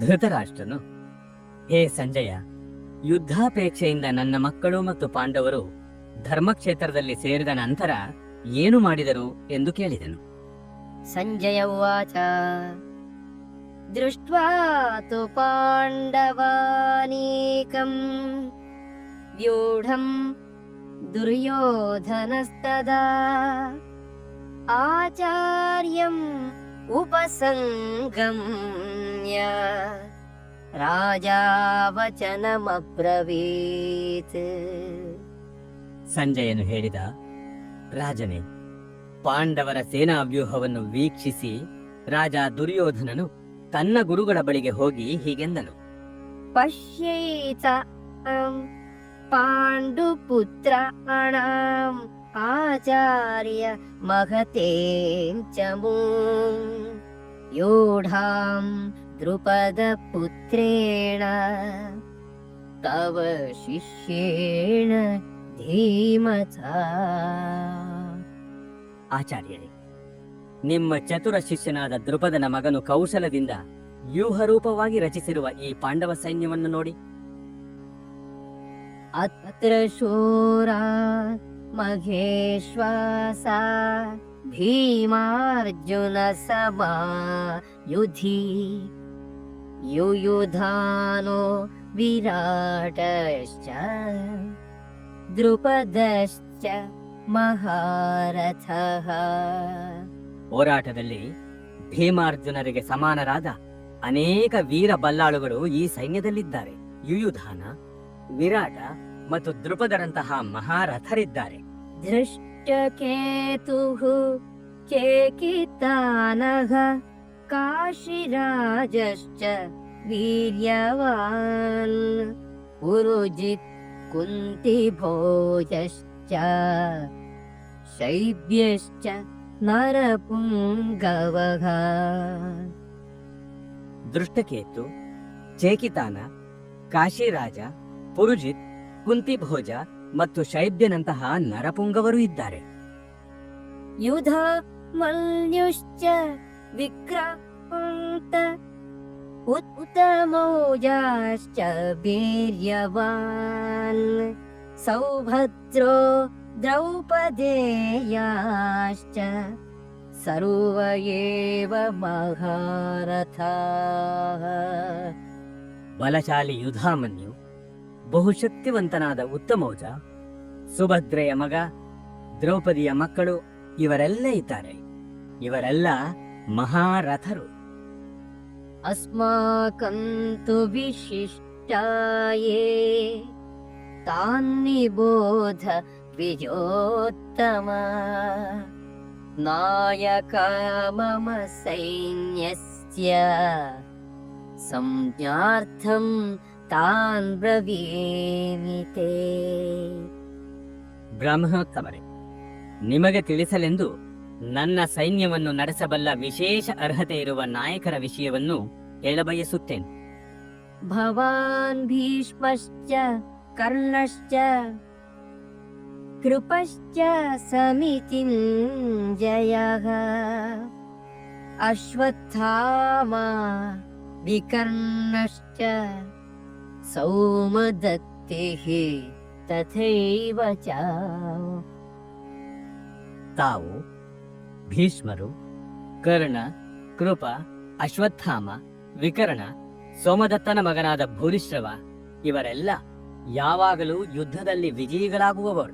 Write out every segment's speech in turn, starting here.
ಧೃತರಾಷ್ಟ್ರನು. ಹೇ ಸಂಜಯ, ಯುದ್ಧಾಪೇಕ್ಷೆಯಿಂದ ನನ್ನ ಮಕ್ಕಳು ಮತ್ತು ಪಾಂಡವರು ಧರ್ಮಕ್ಷೇತ್ರದಲ್ಲಿ ಸೇರಿದ ನಂತರ ಏನು ಮಾಡಿದರು ಎಂದು ಕೇಳಿದನು. ಸಂಜಯ ಉಚ ದೃಷ್ಟ್ವಾ ತು ಪಾಂಡವಾನೇಕಂ, ವ್ಯೂಢಂ ದುರ್ಯೋಧನಸ್ತದಾ, ಆಚಾರ್ಯಂ उपसङ्गम्य राजा वचनमब्रवीत् ಸಂಜಯನು ಹೇಳಿದ ರಾಜನೇ ಪಾಂಡವರ ಸೇನಾ ವ್ಯೂಹವನ್ನು ವೀಕ್ಷಿಸಿ ರಾಜ ದುರ್ಯೋಧನನು ತನ್ನ ಗುರುಗಳ ಬಳಿಗೆ ಹೋಗಿ ಹೀಗೆಂದನು पश्येत पाण्डुपुत्राणाम् आचार्य महतें च मूम् योढाम् द्रुपदपुत्रेण तव शिष्येण धीमता ಆಚಾರ್ಯರೇ ನಿಮ್ಮ ಚತುರ ಶಿಷ್ಯನಾದ ದೃಪದನ ಮಗನು ಕೌಶಲದಿಂದ ವ್ಯೂಹರೂಪವಾಗಿ ರಚಿಸಿರುವ ಈ ಪಾಂಡವ ಸೈನ್ಯವನ್ನು ನೋಡಿ अत्र शूरा महेश्वासा भीमार्जुनसमा युधि युयुधानो विराटश्च द्रुपदश्च महारथः ಹೋರಾಟದಲ್ಲಿ ಭೀಮಾರ್ಜುನರಿಗೆ ಸಮಾನರಾದ ಅನೇಕ ವೀರ ಬಲ್ಲಾಳುಗಳು ಈ ಸೈನ್ಯದಲ್ಲಿದ್ದಾರೆ ಯುಯುಧಾನ ವಿರಾಟ ಮತ್ತು ದೃಪದರಂತಹ ಮಹಾರಥರಿದ್ದಾರೆ ಧೃಷ್ಟಕೇತುಃ ಕೇಕಿತಾನಃ ಕಾಶಿರಾಜಶ್ಚ ವೀರ್ಯವಾನ್ ಉರುಜಿತ್ ಕುಂತಿಭೋಜಶ್ಚ ಶೈಬ್ಯಶ್ಚ ನರಪುಂಗವಃ ದೃಷ್ಟಕೇತು ಚೇಕಿತಾನ ಕಾಶಿರಾಜ ಪುರುಜಿತ್ ಕುಂತಿಭೋಜ ಮತ್ತು ಶೈಬ್ಯನಂತಹ ನರಪುಂಗವರು ಇದ್ದಾರೆ युध मल्युश्च विक्रान्त उत्तमौजाश्च वीर्यवान् सौभद्रो द्रौपदेयाश्च सर्व एव महारथाः ಬಲಶಾಲಿ ಯುಧಾಮನ್ಯು ಬಹುಶಕ್ತಿವಂತನಾದ ಉತ್ತಮೌಜ, ಸುಭದ್ರೆಯ ಮಗ, ದ್ರೌಪದಿಯ ಮಕ್ಕಳು ಇವರೆಲ್ಲ ಇದ್ದಾರೆ. ಇವರೆಲ್ಲ ಮಹಾರಥರು. ಅಸ್ಮಾಕಂತು ವಿಶಿಷ್ಟಾಯೇ, ತಾನ್ನಿಬೋಧ ವಿಜೋತ್ತಮ, ನಾಯಕ ಮಮ ಸೈನ್ಯಸ್ಯ, ಸಂಜ್ಞಾರ್ಥಂ तान् ब्रवीमि ते ಬ್ರಹ್ಮೋತ್ತಮರೇ ನಿಮಗೆ ತಿಳಿಸಲೆಂದು ನನ್ನ ಸೈನ್ಯವನ್ನು ನಡೆಸಬಲ್ಲ ವಿಶೇಷ ಅರ್ಹತೆ ಇರುವ ನಾಯಕರ ವಿಷಯವನ್ನು ಹೇಳಬಯಸುತ್ತೇನೆ भवान् भीष्मश्च कर्णश्च कृपश्च समितिञ्जयः अश्वत्थामा विकर्णश्च ಸೌಮದತ್ತಿಃ ತಥೈವ ತಾವು ಭೀಷ್ಮರು, ಕರ್ಣ, ಕೃಪ, ಅಶ್ವತ್ಥಾಮ, ವಿಕರ್ಣ, ಸೋಮದತ್ತನ ಮಗನಾದ ಭೂರಿಶ್ರವ ಇವರೆಲ್ಲ ಯಾವಾಗಲೂ ಯುದ್ಧದಲ್ಲಿ ವಿಜಯಿಗಳಾಗುವವರು.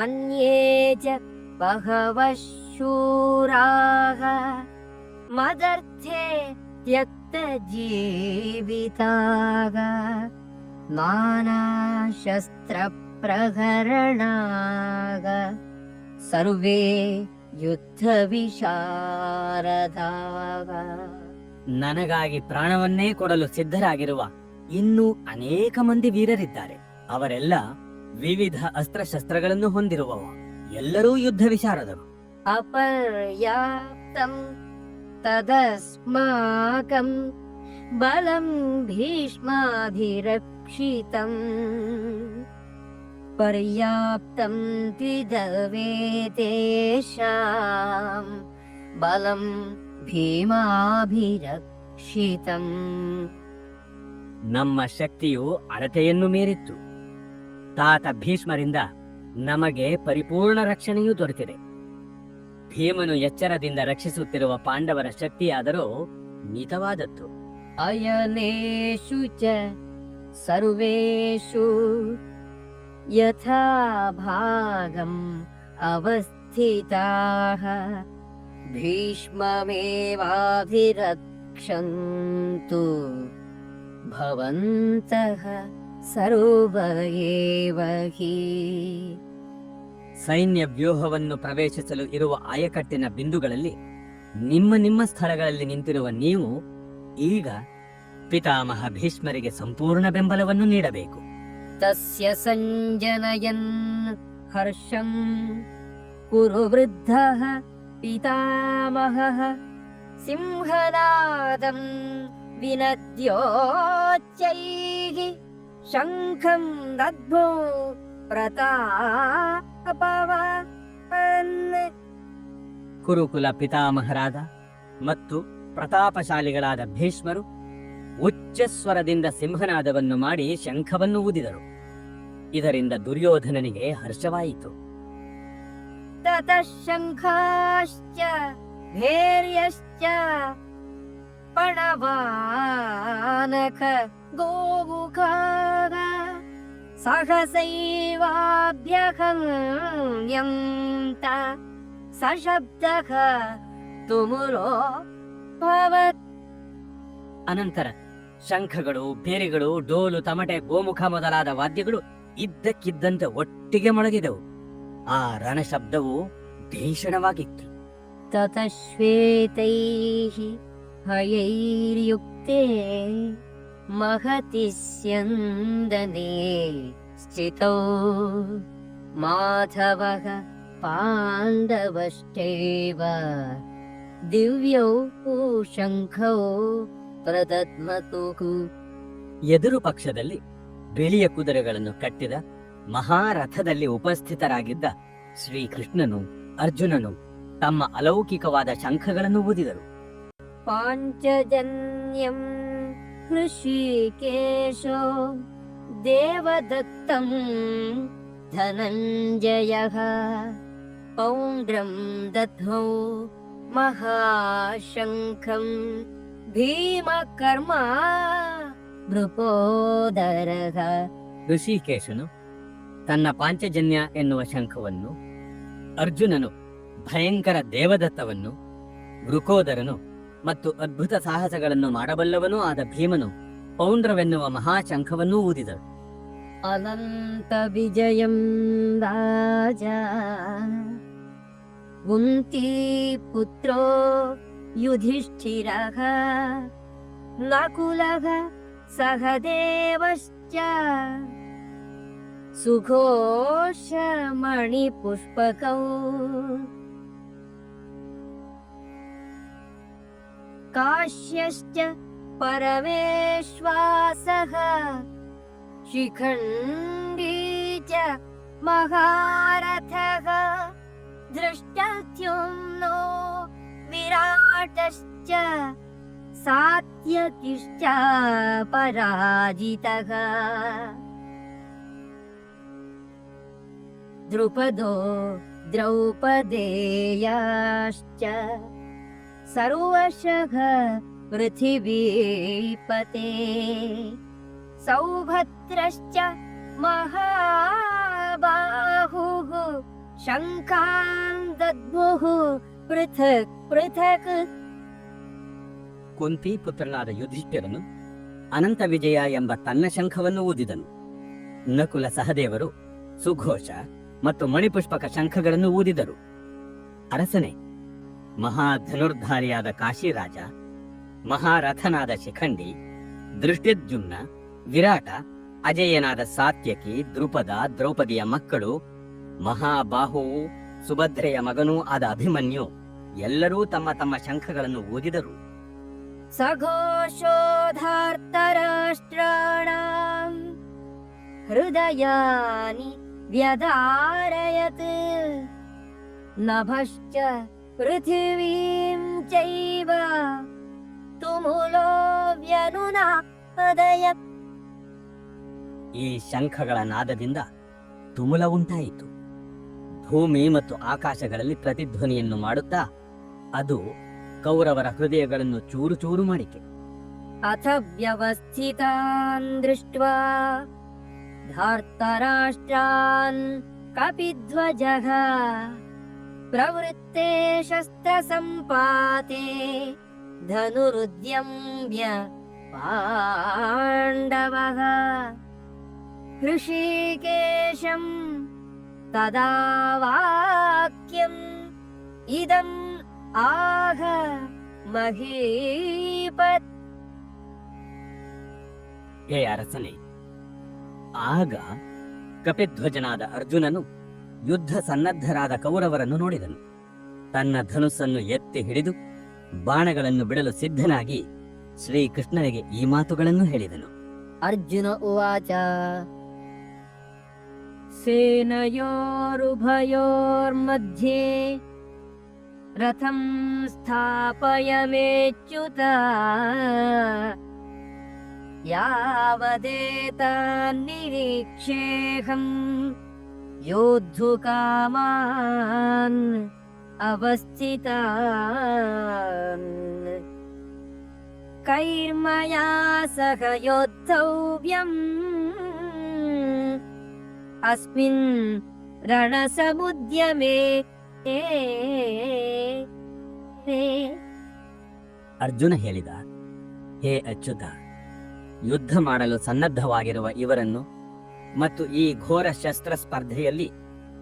ಅನ್ಯೇಜ ಬಹವಶೂರಾಗ ಮದರ್ಥೆ ತ್ಯಕ್ मदर्थे त्यक्तजीविताः नानाशस्त्रप्रहरणाः सर्वे युद्धविशारदाः ನನಗಾಗಿ ಪ್ರಾಣವನ್ನೇ ಕೊಡಲು ಸಿದ್ಧರಾಗಿರುವ ಇನ್ನೂ ಅನೇಕ ಮಂದಿ ವೀರರಿದ್ದಾರೆ ಅವರೆಲ್ಲ ವಿವಿಧ ಅಸ್ತ್ರಶಸ್ತ್ರಗಳನ್ನು ಹೊಂದಿರುವವ ಎಲ್ಲರೂ ಯುದ್ಧ ವಿಶಾರದರು ಅಪರ್ಯಾಪ್ತಂ ತದಸ್ಮಾಕಂ ಬಲಂ भीष्माभिरक्षितम् पर्याप्तं ತ್ರಿದವೇತೇಷಾಂ ಬಲಂ ಭೀಮಾಭಿರಕ್ಷಿತಂ ನಮ್ಮ ಶಕ್ತಿಯು ಅಳತೆಯನ್ನು ಮೀರಿತ್ತು. ತಾತ ಭೀಷ್ಮರಿಂದ ನಮಗೆ ಪರಿಪೂರ್ಣ ರಕ್ಷಣೆಯೂ ದೊರೆತಿದೆ. ಭೀಮನು ಎಚ್ಚರದಿಂದ ರಕ್ಷಿಸುತ್ತಿರುವ ಪಾಂಡವರ ಶಕ್ತಿಯಾದರೂ ಮಿತವಾದದ್ದು. ಅಯನೇಶು ಚ ಸರ್ವೇಷು ಯಥಾ ಭಾಗಂ ಅವಸ್ಥಿತಾಃ. ಭೀಷ್ಮಮೇವಾಭಿರಕ್ಷन्तು ಭವಂತಃ ಸೈನ್ಯ ವ್ಯೂಹವನ್ನು ಪ್ರವೇಶಿಸಲು ಇರುವ ಆಯಕಟ್ಟಿನ ಬಿಂದುಗಳಲ್ಲಿ ನಿಮ್ಮ ನಿಮ್ಮ ಸ್ಥಳಗಳಲ್ಲಿ ನಿಂತಿರುವ ನೀವು ಈಗ ಪಿತಾಮಹ ಭೀಷ್ಮರಿಗೆ ಸಂಪೂರ್ಣ ಬೆಂಬಲವನ್ನು ನೀಡಬೇಕು. ತಸ್ಯ ಸಂಜನಯನ್ ಹರ್ಷಂ ಕುರು ವೃದ್ಧ ಪಿತಾಮಹ ಸಿಂಹನಾದಂ ವಿನದ್ಯೋಚ್ಚೈಃ ಶಂಖಂ ದದ್ಭೋ ಪ್ರತಾಪವಾನ್ ಕುರುಕುಲ ಪಿತಾಮಹರಾದ ಮತ್ತು ಪ್ರತಾಪಶಾಲಿಗಳಾದ ಭೀಷ್ಮರು ಉಚ್ಚಸ್ವರದಿಂದ ಸಿಂಹನಾದವನ್ನು ಮಾಡಿ ಶಂಖವನ್ನು ಊದಿದರು. ಇದರಿಂದ ದುರ್ಯೋಧನನಿಗೆ ಹರ್ಷವಾಯಿತು. ಧೈರ್ಯಶ್ಚ ಪಣವಾನಕ ಗೋಮುಖಾದ गोमुखाः सहसैवाभ्यहन्यन्त सशब्दः तुमुलो भवत् ಅನಂತರ ಶಂಖಗಳು ಬೇರೆಗಳು ಡೋಲು ತಮಟೆ ಗೋಮುಖ ಮೊದಲಾದ ವಾದ್ಯಗಳು ಇದ್ದಕ್ಕಿದ್ದಂತೆ ಒಟ್ಟಿಗೆ ಮೊಳಗಿದವು ಆ ರಣಶಬ್ದವು ಭೀಷಣವಾಗಿತ್ತು ततः श्वेतैः हयैर्युक्ते महति स्यन्दने स्थितौ माधवः पाण्डवश्चैव दिव्यौ शङ्खौ प्रदद्मतुः ಎದುರು ಪಕ್ಷದಲ್ಲಿ ಬಿಳಿಯ ಕುದುರೆಗಳನ್ನು ಕಟ್ಟಿದ ಮಹಾರಥದಲ್ಲಿ ಉಪಸ್ಥಿತರಾಗಿದ್ದ ಶ್ರೀಕೃಷ್ಣನು ಅರ್ಜುನನು ತಮ್ಮ ಅಲೌಕಿಕವಾದ ಶಂಖಗಳನ್ನು ಊದಿದರು पाञ्चजन्यम् हृषीकेशो देवदत्तम् धनञ्जयः पौण्ड्रम् दध्मौ महाशङ्खम् भीमकर्मा नृपोदरः ಋಷಿಕೇಶನು ತನ್ನ ಪಾಂಚಜನ್ಯ ಎನ್ನುವ ಶಂಖವನ್ನು ಅರ್ಜುನನು ಭಯಂಕರ ದೇವದತ್ತವನ್ನು ವೃಕೋದರನು ಮತ್ತು ಅದ್ಭುತ ಸಾಹಸಗಳನ್ನು ಮಾಡಬಲ್ಲವನೂ ಆದ ಭೀಮನು ಪೌಂಡ್ರವೆನ್ನುವ ಮಹಾಶಂಖವನ್ನೂ ಊದಿದ ಅನಂತ ವಿಜಯಂ ರಾಜ, ಗುಂತಿ ಪುತ್ರೋ ಯುಧಿಷ್ಠಿರ, ನಕುಲ ಸಹದೇವಶ್ಚ, ಸುಘೋಷ ಮಣಿಪುಷ್ಪಕೌ काश्यश्च परमेश्वासः शिखण्डी च महारथः दृष्टद्युम्नो विराटश्च सात्यकिश्च पराजितः द्रुपदो द्रौपदेयाश्च सर्वशः पृथिवीपते सौभद्रश्च महाबाहुः शङ्खान् दद्मुः पृथक् पृथक् ಕುಂತಿ ಪುತ್ರನಾದ ಯುಧಿಷ್ಠಿರನು ಅನಂತ ವಿಜಯ ಎಂಬ ತನ್ನ ಶಂಖವನ್ನು ಊದಿದನು ನಕುಲ ಸಹದೇವರು ಸುಘೋಷ ಮತ್ತು ಮಣಿಪುಷ್ಪಕ ಶಂಖಗಳನ್ನು ಊದಿದರು ಅರಸನೇ ಮಹಾಧನುರ್ಧಾರಿಯಾದ ಕಾಶಿರಾಜ, ಮಹಾರಥನಾದ ಶಿಖಂಡಿ, ದೃಷ್ಟಿದ್ಯುಮ್ನ, ವಿರಾಟ, ಅಜಯನಾದ ಸಾತ್ಯಕಿ, ದ್ರುಪದ, ದ್ರೌಪದಿಯ ಮಕ್ಕಳು, ಮಹಾಬಾಹುವು, ಸುಭದ್ರೆಯ ಮಗನೂ ಆದ ಅಭಿಮನ್ಯು ಎಲ್ಲರೂ ತಮ್ಮ ತಮ್ಮ ಶಂಖಗಳನ್ನು ಓದಿದರು ಸಘೋಷೋಧಾರ್ತರಾಷ್ಟ್ರಾಣ ಹೃದಯಾನಿ ವ್ಯದಾರಯತ್ ನಭಶ್ಚ पृथिवीं चैव तुमुलो व्यनुनापदयत् ಈ ಶಂಖಗಳ ನಾದದಿಂದ ತುಮುಲ ಉಂಟಾಯಿತು ಭೂಮಿ ಮತ್ತು ಆಕಾಶಗಳಲ್ಲಿ ಪ್ರತಿಧ್ವನಿಯನ್ನು ಮಾಡುತ್ತಾ ಅದು ಕೌರವರ ಹೃದಯಗಳನ್ನು ಚೂರು ಚೂರು ಮಾಡಿಕೆ अथ व्यवस्थितान् दृष्ट्वा धार्तराष्ट्रान् कपिध्वजः प्रवृत्ते शस्त्रसम्पाते धनुरुद्यम्य पाण्डवः हृषीकेशम् तदा वाक्यम् इदम् आह महीपत् ಹೇ ಅರಸನೇ ಆಗ ಕಪಿಧ್ವಜನಾದ ಅರ್ಜುನನು ಯುದ್ಧ ಸನ್ನದ್ಧರಾದ ಕೌರವರನ್ನು ನೋಡಿದನು. ತನ್ನ ಧನುಸ್ಸನ್ನು ಎತ್ತಿ ಹಿಡಿದು ಬಾಣಗಳನ್ನು ಬಿಡಲು ಸಿದ್ಧನಾಗಿ ಶ್ರೀಕೃಷ್ಣನಿಗೆ ಈ ಮಾತುಗಳನ್ನು ಹೇಳಿದನು. ಅರ್ಜುನ ಉವಾಚ, ಸೇನಯೋರುಭಯೋರ್ಮಧ್ಯೆ ರಥಂ ಸ್ಥಾಪಯ ಮೇಚ್ಯುತ ಯಾವದೇತ ನಿರೀಕ್ಷೇಹಂ योद्धुकामान् अवस्थितान् कैर्मया सह योद्धव्यम् अस्मिन् रणसमुद्यमे ಅರ್ಜುನ ಹೇಳಿದ ಹೇ ಅಚ್ಯುತ ಯುದ್ಧ ಮಾಡಲು ಸನ್ನದ್ಧವಾಗಿರುವ ಇವರನ್ನು ಮತ್ತು ಈ ಘೋರ ಶಸ್ತ್ರ ಸ್ಪರ್ಧೆಯಲ್ಲಿ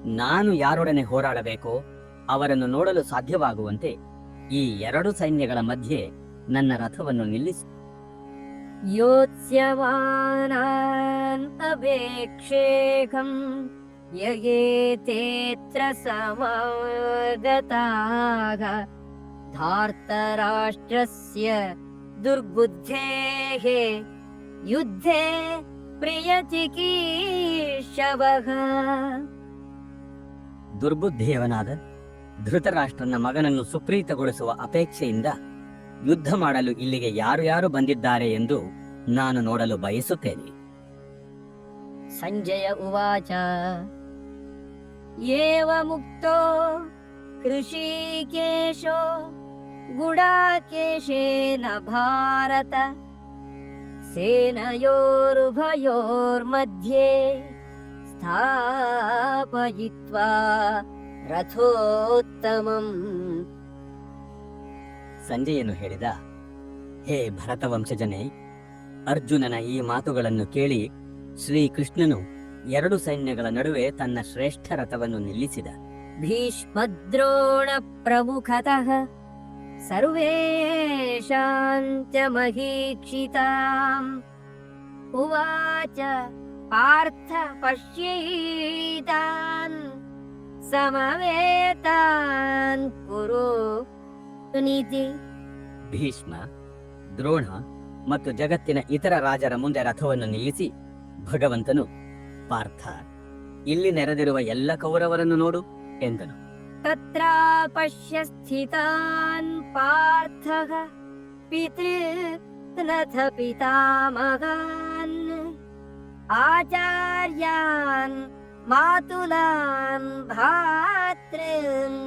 ನಾನು ಯಾರೊಡನೆ ಹೋರಾಡಬೇಕೋ ಅವರನ್ನು ನೋಡಲು ಸಾಧ್ಯವಾಗುವಂತೆ ಈ ಎರಡು ಸೈನ್ಯಗಳ ಮಧ್ಯೆ ನನ್ನ ರಥವನ್ನು ನಿಲ್ಲಿಸಿ. ಯೋತ್ಸ್ಯಮಾನಾಂತವೇಕ್ಷೇಕಂ ಯಯೇತೇತ್ರ ಸಮಾಗತಾಗ ಧಾರ್ತರಾಷ್ಟ್ರಸ್ಯ ದುರ್ಬುದ್ಧೇಃ ಯುದ್ಧೇ ಪ್ರಿಯಚಿಕೀಶವಃ ದುರ್ಬುದ್ಧಿಯವನಾದ ಧೃತರಾಷ್ಟ್ರನ ಮಗನನ್ನು ಸುಪ್ರೀತಗೊಳಿಸುವ ಅಪೇಕ್ಷೆಯಿಂದ ಯುದ್ಧ ಮಾಡಲು ಇಲ್ಲಿಗೆ ಯಾರು ಯಾರು ಬಂದಿದ್ದಾರೆ ಎಂದು ನಾನು ನೋಡಲು ಬಯಸುತ್ತೇನೆ. ಸಂಜಯ ಉವಾಚ. ಏವ ಮುಕ್ತೋ ಕೃಷಿಕೇಶೋ ಗುಡಾಕೇಶೇನ ಭಾರತ. सेनयोरुभयोर्मध्ये स्थापयित्वा रथोत्तमम् ಸಂಜೆಯನ್ನು ಹೇಳಿದ ಹೇ ಭರತವಂಶಜನೇ ಅರ್ಜುನನ ಈ ಮಾತುಗಳನ್ನು ಕೇಳಿ ಶ್ರೀಕೃಷ್ಣನು ಎರಡು ಸೈನ್ಯಗಳ ನಡುವೆ ತನ್ನ ಶ್ರೇಷ್ಠ ರಥವನ್ನು ನಿಲ್ಲಿಸಿದ भीष्मद्रोणप्रमुखतः सर्वेषां च महीक्षिताम् उवाच पार्थ पश्यैतान् समवेतान् कुरु निधि ಭೀಷ್ಮ ದ್ರೋಣ ಮತ್ತು ಜಗತ್ತಿನ ಇತರ ರಾಜರ ಮುಂದೆ ರಥವನ್ನು ನಿಲ್ಲಿಸಿ ಭಗವಂತನು ಪಾರ್ಥ ಇಲ್ಲಿ ನೆರೆದಿರುವ ಎಲ್ಲ ಕೌರವರನ್ನು ನೋಡು ಎಂದನು तत्रापश्य स्थितान् पार्थः पितृनथ पितामहान्। आचार्यान् मातुलान् भातॄन्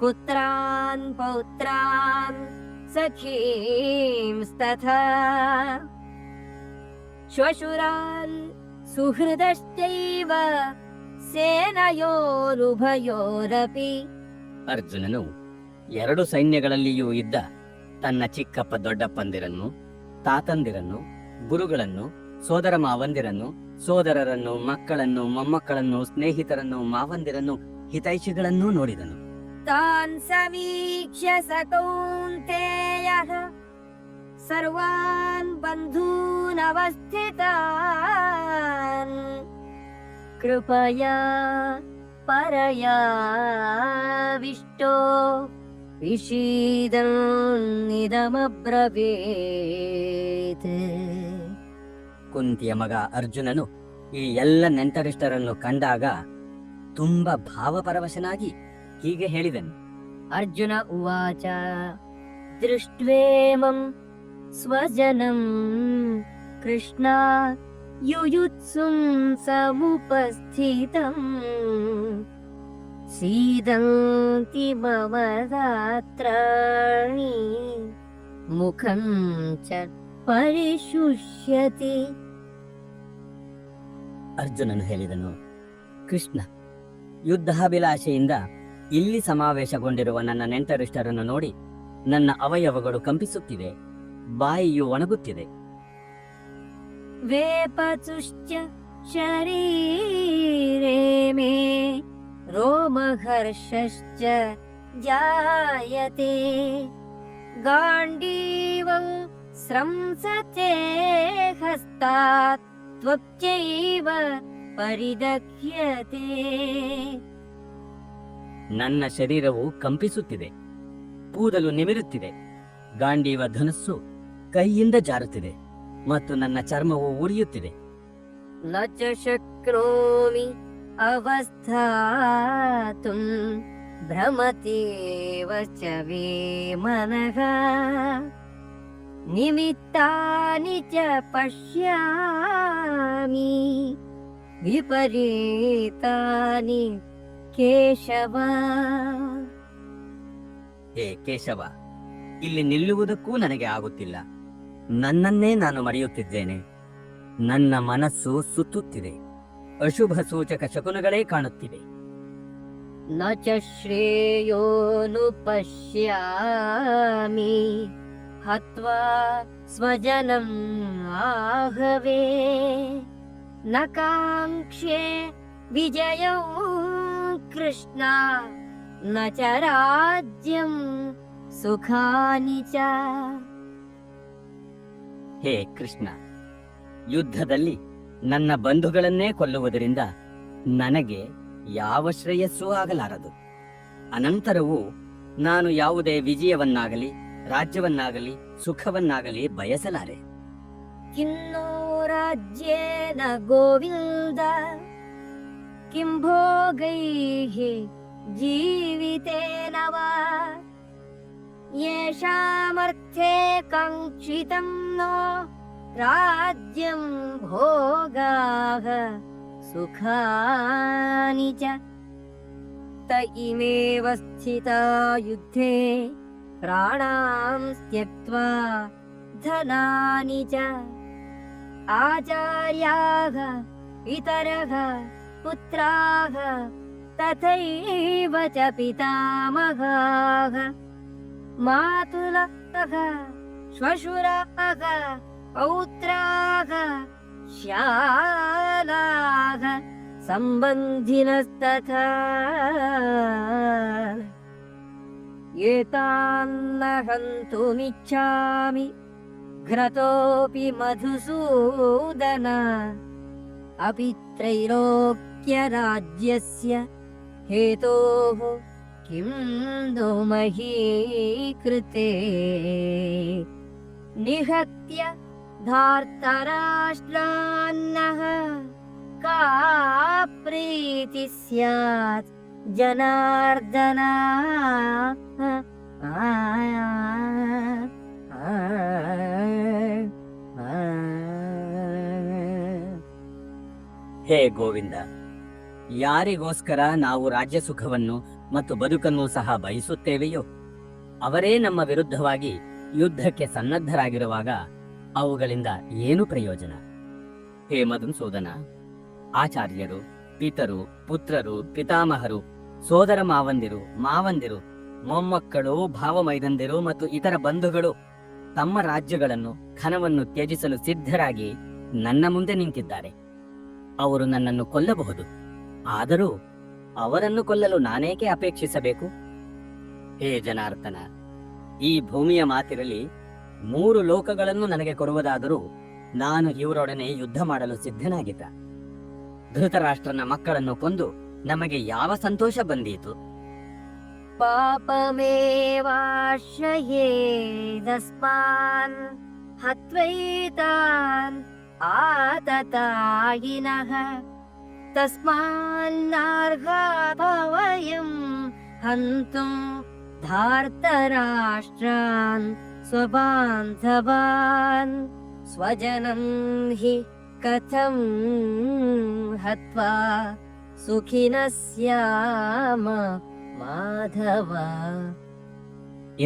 पुत्रान् पौत्रान् सखींस्तथा श्वशुरान् सुहृदश्चैव सेनयोरुभयोरपि ಅರ್ಜುನನು ಎರಡು ಸೈನ್ಯಗಳಲ್ಲಿಯೂ ಇದ್ದ ತನ್ನ ಚಿಕ್ಕಪ್ಪ ದೊಡ್ಡಪ್ಪಂದಿರನ್ನು, ತಾತಂದಿರನ್ನು, ಗುರುಗಳನ್ನು, ಸೋದರ ಮಾವಂದಿರನ್ನು, ಸೋದರರನ್ನು, ಮಕ್ಕಳನ್ನು, ಮೊಮ್ಮಕ್ಕಳನ್ನು, ಸ್ನೇಹಿತರನ್ನು, ಮಾವಂದಿರನ್ನು, ಹಿತೈಷಿಗಳನ್ನೂ ನೋಡಿದನು. ತಾನ್ ಸಮೀಕ್ಷ ಸಕೌಂತೆಯ ಸರ್ವಾನ್ ಬಂಧೂನವಸ್ಥಿತಾನ್. ಕೃಪಯಾ कृपया परया विष्टो विषीदन्निदमब्रवीत् ಕುಂತಿಯ ಮಗ ಅರ್ಜುನನು ಈ ಎಲ್ಲ ನೆಂಟರಿಷ್ಟರನ್ನು ಕಂಡಾಗ ತುಂಬಾ ಭಾವಪರವಶನಾಗಿ ಹೀಗೆ ಹೇಳಿದನು अर्जुन उवाच दृष्ट्वेमं स्वजनं कृष्णा युयुत्सुं समुपस्थितम् सीदन्ति मम गात्राणि मुखं च परिशुष्यति ಅರ್ಜುನನು ಹೇಳಿದನು ಕೃಷ್ಣ ಯುದ್ಧಾಭಿಲಾಷೆಯಿಂದ ಇಲ್ಲಿ ಸಮಾವೇಶಗೊಂಡಿರುವ ನನ್ನ ನೆಂಟರಿಷ್ಟರನ್ನು ನೋಡಿ ನನ್ನ ಅವಯವಗಳು ಕಂಪಿಸುತ್ತಿವೆ ಬಾಯಿಯು ಒಣಗುತ್ತಿದೆ वेपतुश्च शरीरे मे रोमहर्षश्च जायते गाण्डीवं स्रंसते हस्तात् त्वच्चैव परिदह्यते ನನ್ನ ಶರೀರವು ಕಂಪಿಸುತ್ತಿದೆ ಕೂದಲು ನಿಮಿರುತ್ತಿದೆ ಗಾಂಡೀವ ಧನಸ್ಸು ಕೈಯಿಂದ ಜಾರುತ್ತಿದೆ ಮತ್ತು ನನ್ನ ಚರ್ಮವು ಉರಿಯುತ್ತಿದೆ न च शक्नोमि अवस्थातुं भ्रमतेव च वे मनः निमित्तानि च पश्यामि विपरीतानि केशव ಹೇ ಕೇಶವ ಇಲ್ಲಿ ನಿಲ್ಲುವುದಕ್ಕೂ ನನಗೆ ಆಗುತ್ತಿಲ್ಲ ನನ್ನನ್ನೇ ನಾನು ಮರೆಯುತ್ತಿದ್ದೇನೆ. ನನ್ನ ಮನಸ್ಸು ಸುತ್ತುತ್ತಿದೆ. ಅಶುಭ ಸೂಚಕ ಶಕುನಗಳೇ ಕಾಣುತ್ತಿವೆ. ನ ಚ ಶ್ರೇಯೋನು ಪಶ್ಯಾಮಿ. ಹತ್ವಾ ಸ್ವಜನಂ ಆಗವೇ ನ ಕಾಂಕ್ಷೆ ವಿಜಯ ಕೃಷ್ಣ. ನ ಚ ರಾಜ್ಯಂ ಸುಖಾನಿ ಚ. ಹೇ ಕೃಷ್ಣ, ಯುದ್ಧದಲ್ಲಿ ನನ್ನ ಬಂಧುಗಳನ್ನೇ ಕೊಲ್ಲುವುದರಿಂದ ನನಗೆ ಯಾವ ಶ್ರೇಯಸ್ಸೂ ಆಗಲಾರದು. ಅನಂತರವೂ ನಾನು ಯಾವುದೇ ವಿಜಯವನ್ನಾಗಲಿ, ರಾಜ್ಯವನ್ನಾಗಲಿ, ಸುಖವನ್ನಾಗಲಿ ಬಯಸಲಾರೆ. ಕಿನ್ನೋ ರಾಜ್ಯೇನ ಗೋವಿಂದ, ಕಿಂಭೋಗೈಹಿ ಜೀವಿತೇನವಾ? येषामर्थे काङ्क्षितं नो राज्यं भोगाः सुखानि च। त इमेव स्थिता युद्धे प्राणां त्यक्त्वा धनानि च। आचार्याः पितरः पुत्राः तथैव च पितामहाः मातुलः श्वशुराः पौत्राः श्यालाः सम्बन्धिनस्तथा। एतान्न हन्तुमिच्छामि घ्रतोऽपि मधुसूदन। अपि त्रैलोक्यराज्यस्य हेतोः किं नो मही कृते निहत्य धार्तराष्ट्रान्नः का प्रीतिः स्यात् जनार्दना ಹೇ ಗೋವಿಂದ ಯಾರಿಗೋಸ್ಕರ ನಾವು ರಾಜ್ಯ ಸುಖವನ್ನು ಮತ್ತು ಬದುಕನ್ನು ಸಹ ಬಯಸುತ್ತೇವೆಯೋ? ಅವರೇ ನಮ್ಮ ವಿರುದ್ಧವಾಗಿ ಯುದ್ಧಕ್ಕೆ ಸನ್ನದ್ಧರಾಗಿರುವಾಗ ಅವುಗಳಿಂದ ಏನು ಪ್ರಯೋಜನ? ಹೇ ಸೋದನ ಆಚಾರ್ಯರು, ಪಿತರು, ಪುತ್ರರು, ಪಿತಾಮಹರು, ಸೋದರ ಮಾವಂದಿರು ಮಾವಂದಿರು, ಮೊಮ್ಮಕ್ಕಳು, ಭಾವಮೈದಂದಿರು ಮತ್ತು ಇತರ ಬಂಧುಗಳು, ತಮ್ಮ ರಾಜ್ಯಗಳನ್ನು, ಖನವನ್ನು ತ್ಯಜಿಸಲು ಸಿದ್ಧರಾಗಿ ನನ್ನ ಮುಂದೆ ನಿಂತಿದ್ದಾರೆ. ಅವರು ನನ್ನನ್ನು ಕೊಲ್ಲಬಹುದು. ಆದರೂ ಅವರನ್ನು ಕೊಲ್ಲಲು ನಾನೇಕೆ ಅಪೇಕ್ಷಿಸಬೇಕು? ಹೇ ಜನಾರ್ದನ, ಈ ಭೂಮಿಯ ಮಾತಿರಲಿ ಮೂರು ಲೋಕಗಳನ್ನು ನನಗೆ ಕೊಡುವುದಾದರೂ ನಾನು ಇವರೊಡನೆ ಯುದ್ಧ ಮಾಡಲು ಸಿದ್ಧನಾಗಿದ್ದ. ಧೃತರಾಷ್ಟ್ರನ ಮಕ್ಕಳನ್ನು ಕೊಂದು ನಮಗೆ ಯಾವ ಸಂತೋಷ ಬಂದೀತು? ಪಾಪಮೇವಾಶ್ರಯೇದಸ್ಮಾನ್ ಹತ್ವೈತಾನ್ ಆತತಾಯಿನಃ. तस्मान्नार्हा वयं हन्तुं धार्तराष्ट्रान् स्वबान्धवान् स्वजनं हि कथं हत्वा सुखिनः स्याम ಮಾಧವ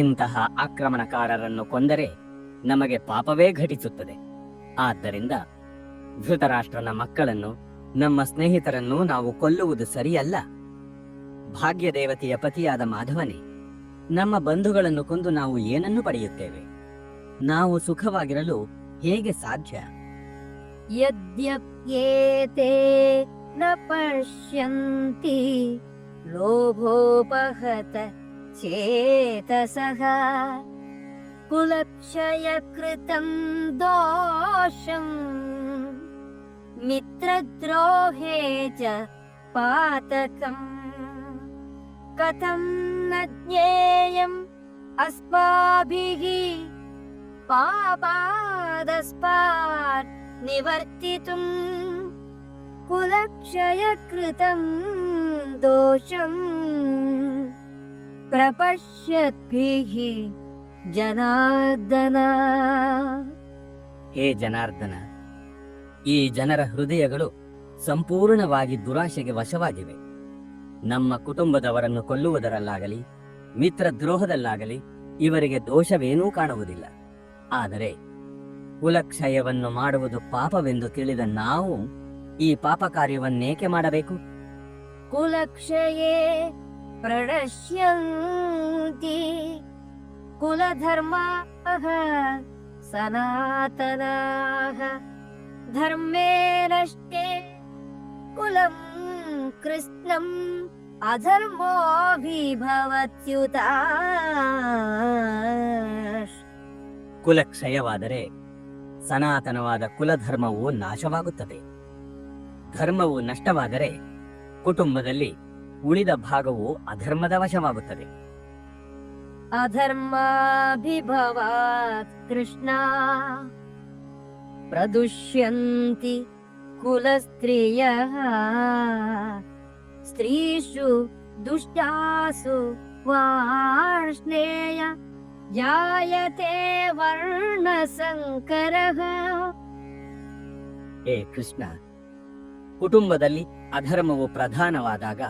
ಇಂತಹ ಆಕ್ರಮಣಕಾರರನ್ನು ಕೊಂದರೆ ನಮಗೆ ಪಾಪವೇ ಘಟಿಸುತ್ತದೆ ಆದ್ದರಿಂದ ಧೃತರಾಷ್ಟ್ರನ ಮಕ್ಕಳನ್ನು ನಮ್ಮ ಸ್ನೇಹಿತರನ್ನು ನಾವು ಕೊಲ್ಲುವುದು ಸರಿಯಲ್ಲ. ಭಾಗ್ಯದೇವತೆಯ ಪತಿಯಾದ ಮಾಧವನೇ, ನಮ್ಮ ಬಂಧುಗಳನ್ನು ಕೊಂದು ನಾವು ಏನನ್ನು ಪಡೆಯುತ್ತೇವೆ? ನಾವು ಸುಖವಾಗಿರಲು ಹೇಗೆ ಸಾಧ್ಯ? ಯದ್ಯಪ್ಯೇತೆ ನ ಪಶ್ಯಂತಿ, ಲೋಭೋಪಹತ ಚೇತಸಃ. ಕುಲಕ್ಷಯಕೃತಂ ದೋಷಂ ಮಿತ್ರದ್ರೋಹೇ ಚ ಪಾತಕಂ ಕಥಂ ನ ಜ್ಞೇಯಂ ಅಸ್ಮಾಭಿः ಪಾಪಾದಸ್ಪಾತ್ ನಿವರ್ತಿತುಂ ಕುಲಕ್ಷಯಕೃತಂ ದೋಷಂ ಪ್ರಪಶ್ಯದ್ಭಿः ಜನಾರ್ದನ ಹೇ ಜನಾರ್ದನ ಈ ಜನರ ಹೃದಯಗಳು ಸಂಪೂರ್ಣವಾಗಿ ದುರಾಶೆಗೆ ವಶವಾಗಿವೆ. ನಮ್ಮ ಕುಟುಂಬದವರನ್ನು ಕೊಲ್ಲುವುದರಲ್ಲಾಗಲಿ, ಮಿತ್ರದ್ರೋಹದಲ್ಲಾಗಲಿ ಇವರಿಗೆ ದೋಷವೇನೂ ಕಾಣುವುದಿಲ್ಲ. ಆದರೆ ಕುಲಕ್ಷಯವನ್ನು ಮಾಡುವುದು ಪಾಪವೆಂದು ತಿಳಿದ ನಾವು ಈ ಪಾಪ ಕಾರ್ಯವನ್ನೇಕೆ ಮಾಡಬೇಕು? ಕುಲಕ್ಷಯೇ ಪ್ರಣಶ್ಯಂತಿ ಕುಲಧರ್ಮ ಸನಾತನಾಃ ಕುಲಂ ಕೃಷ್ಣಂ ಅಧರ್ಮೋಭಿಭವತ್ಯುತ ಕುಲಕ್ಷಯವಾದರೆ ಸನಾತನವಾದ ಕುಲಧರ್ಮವು ನಾಶವಾಗುತ್ತದೆ. ಧರ್ಮವು ನಷ್ಟವಾದರೆ ಕುಟುಂಬದಲ್ಲಿ ಉಳಿದ ಭಾಗವು ಅಧರ್ಮದ ವಶವಾಗುತ್ತದೆ. ಅಧರ್ಮಾಭಿಭವಾತ್ ಕೃಷ್ಣ ಪ್ರದುಷ್ಯಂತಿ ಕುಲಸ್ತ್ರೀಯ ಸ್ತ್ರೀಷು ದುಷ್ಟಾಸು ವಾರ್ಷ್ಣೇಯ ಜಾಯತೆ ವರ್ಣಸಂಕರಃ ಏ ಕೃಷ್ಣ ಕುಟುಂಬದಲ್ಲಿ ಅಧರ್ಮವು ಪ್ರಧಾನವಾದಾಗ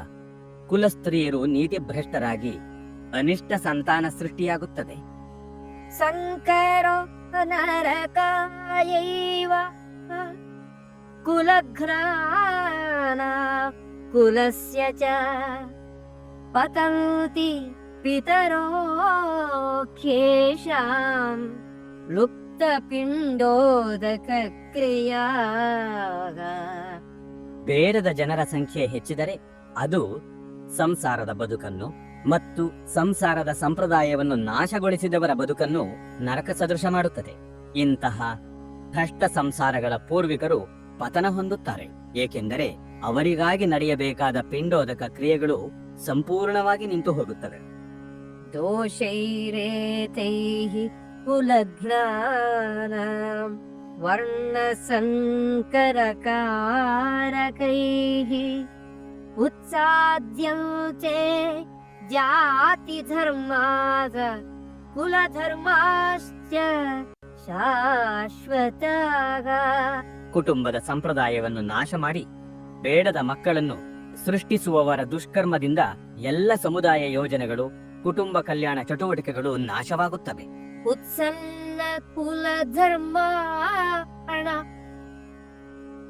ಕುಲಸ್ತ್ರೀಯರು ನೀತಿ ಭ್ರಷ್ಟರಾಗಿ ಅನಿಷ್ಟ ಸಂತಾನ ಸೃಷ್ಟಿಯಾಗುತ್ತದೆ. ಸಂಕರೋ ನರಕಾಯೈವ ಕುಲಘ್ರಾಣ ಕುಲಸ್ಯ ಚ ಪತಂತಿ ಪಿತರೋ ಲುಪ್ತಪಿಂಡೋದಕ್ರಿಯಾಗ ಲುಪ್ತ ಪಿಂಡೋದಕ ಕ್ರಿಯಾ ಬೇಡದ ಜನರ ಸಂಖ್ಯೆ ಹೆಚ್ಚಿದರೆ ಅದು ಸಂಸಾರದ ಬದುಕನ್ನು ಮತ್ತು ಸಂಸಾರದ ಸಂಪ್ರದಾಯವನ್ನು ನಾಶಗೊಳಿಸಿದವರ ಬದುಕನ್ನು ನರಕ ಸದೃಶ ಮಾಡುತ್ತದೆ. ಇಂತಹ ಭ್ರಷ್ಟ ಸಂಸಾರಗಳ ಪೂರ್ವಿಕರು ಪತನ ಹೊಂದುತ್ತಾರೆ. ಏಕೆಂದರೆ ಅವರಿಗಾಗಿ ನಡೆಯಬೇಕಾದ ಪಿಂಡೋದಕ ಕ್ರಿಯೆಗಳು ಸಂಪೂರ್ಣವಾಗಿ ನಿಂತು ಹೋಗುತ್ತವೆ. ದೋಷೈರೇತೈಃ ಕುಲಘ್ನಾನ ಉತ್ಸಾದ್ಯಂ ಉತ್ಸಾದ್ಯಂತೆ ಜಾತಿ ಧರ್ಮಾದ ಕುಲಧರ್ಮಾಶ್ಚ ಶಾಶ್ವತ ಕುಟುಂಬದ ಸಂಪ್ರದಾಯವನ್ನು ನಾಶ ಮಾಡಿ ಬೇಡದ ಮಕ್ಕಳನ್ನು ಸೃಷ್ಟಿಸುವವರ ದುಷ್ಕರ್ಮದಿಂದ ಎಲ್ಲ ಸಮುದಾಯ ಯೋಜನೆಗಳು ಕುಟುಂಬ ಕಲ್ಯಾಣ ಚಟುವಟಿಕೆಗಳು ನಾಶವಾಗುತ್ತವೆ. ಉತ್ಸನ್ನ ಕುಲ ಧರ್ಮ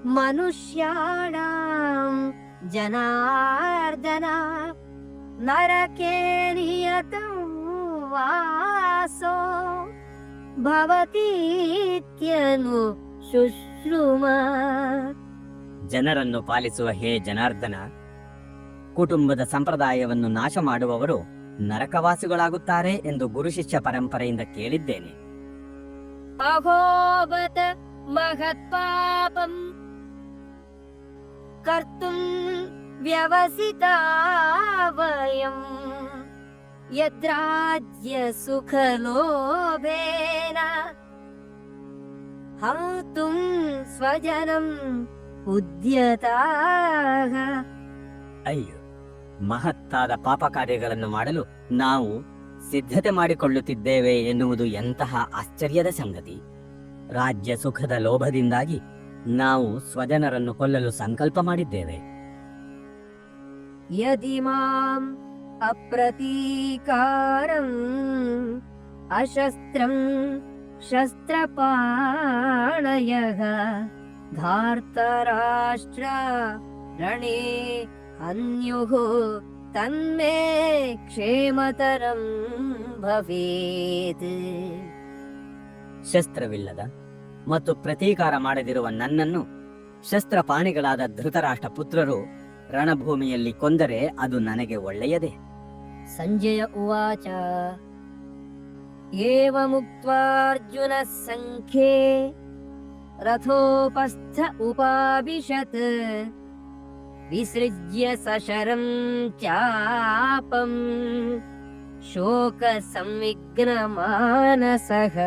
ಮನುಷ್ಯಾಣ ಜನಾರ್ದನ नरके नियतं वासो भवतीत्यनु शुश्रुम ಜನರನ್ನು ಪಾಲಿಸುವ ಹೇ ಜನಾರ್ದನ ಕುಟುಂಬದ ಸಂಪ್ರದಾಯವನ್ನು ನಾಶ ಮಾಡುವವರು ನರಕವಾಸಿಗಳಾಗುತ್ತಾರೆ ಎಂದು ಗುರು ಶಿಷ್ಯ ಪರಂಪರೆಯಿಂದ ಕೇಳಿದ್ದೇನೆ अहोबत महत्पापम् कर्तुम् व्यवसिता वयम् यद्राज्यसुखलोभेन हन्तुम् स्वजनम् उद्यताः ಅಯ್ಯೋ ಮಹತ್ತಾದ ಪಾಪ ಕಾರ್ಯಗಳನ್ನು ಮಾಡಲು ನಾವು ಸಿದ್ಧತೆ ಮಾಡಿಕೊಳ್ಳುತ್ತಿದ್ದೇವೆ ಎನ್ನುವುದು ಎಂತಹ ಆಶ್ಚರ್ಯದ ಸಂಗತಿ ರಾಜ್ಯ ಸುಖದ ಲೋಭದಿಂದಾಗಿ ನಾವು ಸ್ವಜನರನ್ನು ಕೊಲ್ಲಲು ಸಂಕಲ್ಪ ಮಾಡಿದ್ದೇವೆ यदि माम् अप्रतीकारम् अशस्त्रम् शस्त्रपाणयः धार्तराष्ट्र रणे अन्युः तन्मे क्षेमतरम् भवेत् ಶಸ್ತ್ರವಿಲ್ಲದ ಮತ್ತು ಪ್ರತೀಕಾರ ಮಾಡದಿರುವ ನನ್ನನ್ನು ಶಸ್ತ್ರಪಾಣಿಗಳಾದ ಧೃತರಾಷ್ಟ್ರ ಪುತ್ರರು ರಣಭೂಮಿಯಲ್ಲಿ ಕೊಂದರೆ ಅದು ನನಗೆ ಒಳ್ಳೆಯದೇ. ಸಂಜಯ ಉವಾಚ. ಏವ ಮುಕ್ತ್ವಾರ್ಜುನ ಸಂಖ್ಯೆ. ರಥೋಪಸ್ಥ ಉಪಾಭಿಷತ್. ವಿಸೃಜ್ಯ ಸಶರಂ ಚಾಪಂ. ಶೋಕ ಸಂವಿಗ್ನ ಮಾನಸಃ.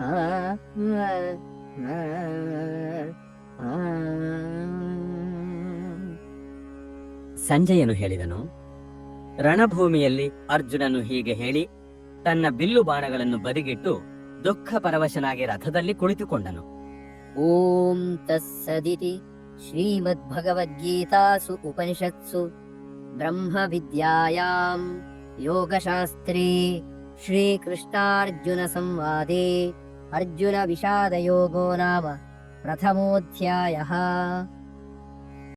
ಆ. ಸಂಜಯನು ಹೇಳಿದನು, ರಣಭೂಮಿಯಲ್ಲಿ ಅರ್ಜುನನು ಹೀಗೆ ಹೇಳಿ, ತನ್ನ ಬಿಲ್ಲು ಬಾಣಗಳನ್ನು ಬದಿಗಿಟ್ಟು ದುಃಖ ಪರವಶನಾಗಿ ರಥದಲ್ಲಿ ಕುಳಿತುಕೊಂಡನು. ಓಂ ತಸ್ಸದಿತಿ ಶ್ರೀಮದ್ ಭಗವದ್ಗೀತಾಸು ಉಪನಿಷತ್ಸು ಬ್ರಹ್ಮ ವಿದ್ಯಾಯಾಂ ಯೋಗಶಾಸ್ತ್ರೇ ಶ್ರೀಕೃಷ್ಣಾರ್ಜುನ ಸಂವಾದಿ ಅರ್ಜುನ ವಿಷಾದಯೋಗೋ ನಾಮ ಪ್ರಥಮೋಧ್ಯಾಯಃ.